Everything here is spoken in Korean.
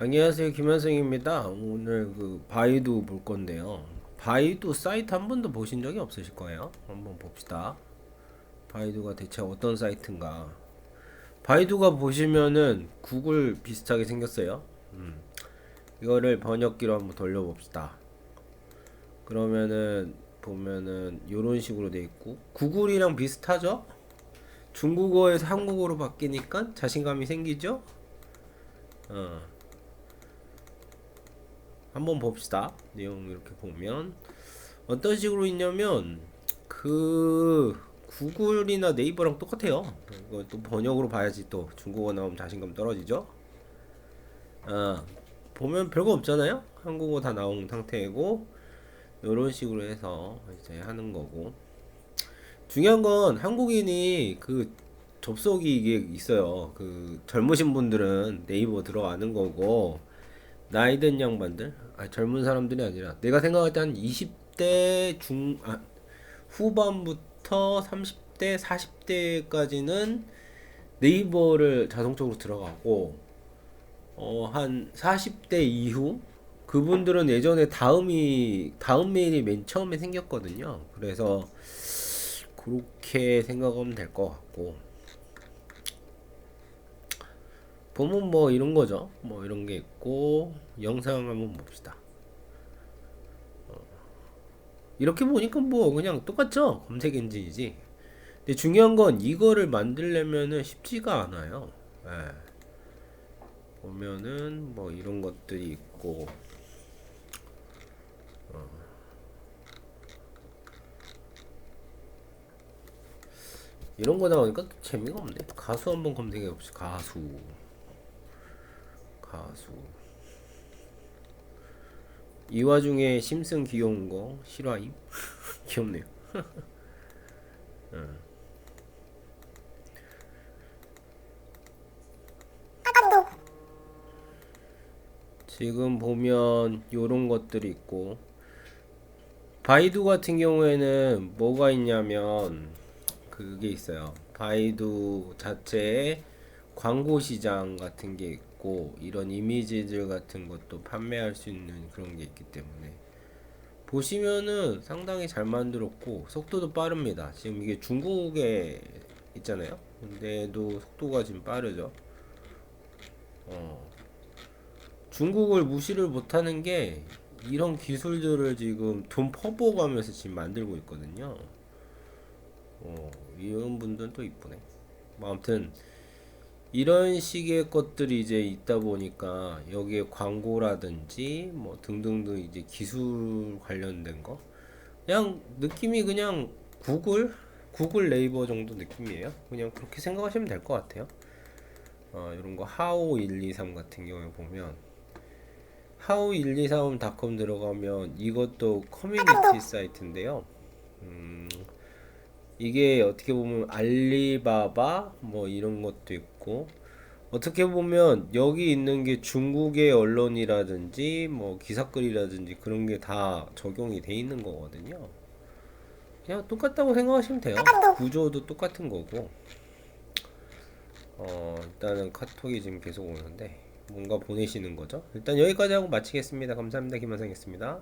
안녕하세요 김현승입니다. 오늘 그 바이두 볼 건데요. 바이두 사이트 한 번도 보신 적이 없으실 거예요. 한번 봅시다. 바이두가 대체 어떤 사이트인가? 바이두가 보시면은 구글 비슷하게 생겼어요. 음. 이거를 번역기로 한번 돌려봅시다. 그러면은 보면은 이런 식으로 돼 있고 구글이랑 비슷하죠? 중국어에서 한국어로 바뀌니까 자신감이 생기죠? 어. 한번 봅시다. 내용 이렇게 보면 어떤 식으로 있냐면 그 구글이나 네이버랑 똑같아요. 이거 또 번역으로 봐야지 또 중국어 나오면 자신감 떨어지죠. 아 보면 별거 없잖아요. 한국어 다 나온 상태이고 이런 식으로 해서 이제 하는 거고 중요한 건 한국인이 그 접속이 이게 있어요. 그 젊으신 분들은 네이버 들어가는 거고 나이 든 양반들, 아 젊은 사람들이 아니라. 내가 생각할 때 한 20대 중 아, 후반부터 30대, 40대까지는 네이버를 자동적으로 들어가고 어, 한 40대 이후 그분들은 예전에 다음이 다음 메일이 맨 처음에 생겼거든요. 그래서 그렇게 생각하면 될 것 같고 보면 뭐 이런 거죠. 뭐 이런 게 있고 영상 한번 봅시다. 어. 이렇게 보니까 뭐 그냥 똑같죠. 검색 엔진이지. 근데 중요한 건 이거를 만들려면은 쉽지가 않아요. 예. 보면은 뭐 이런 것들이 있고 어. 이런 거 나오니까 또 재미가 없네. 가수 한번 검색해 봅시다. 가수. 가수. 이 와중에 심슨 귀여운 거 실화임? 귀엽네요. 응. 지금 보면 요런 것들이 있고 바이두 같은 경우에는 뭐가 있냐면 그게 있어요. 바이두 자체에 광고 시장 같은 게 있고 이런 이미지들 같은 것도 판매할 수 있는 그런 게 있기 때문에 보시면은 상당히 잘 만들었고 속도도 빠릅니다. 지금 이게 중국에 있잖아요. 근데도 속도가 지금 빠르죠. 어. 중국을 무시를 못하는 게 이런 기술들을 지금 돈 퍼부어가면서 지금 만들고 있거든요. 어, 이런 분들은 또 이쁘네. 뭐 아무튼 이런 식의 것들이 이제 있다 보니까 여기에 광고라든지 뭐 등등등 이제 기술 관련된 거 그냥 느낌이 그냥 구글 구글 네이버 정도 느낌이에요. 그냥 그렇게 생각하시면 될 것 같아요. 어, 이런 거 하오 123 같은 경우에 보면 하우 1235닷컴 들어가면 이것도 커뮤니티 사이트인데요. 음, 이게 어떻게 보면 알리바바 뭐 이런 것도 있고 어떻게 보면 여기 있는 게 중국의 언론이라든지 뭐 기사글이라든지 그런 게 다 적용이 돼 있는 거거든요. 그냥 똑같다고 생각하시면 돼요. 구조도 똑같은 거고. 어, 일단은 카톡이 지금 계속 오는데 뭔가 보내시는 거죠. 일단 여기까지 하고 마치겠습니다. 감사합니다. 김원상이었습니다.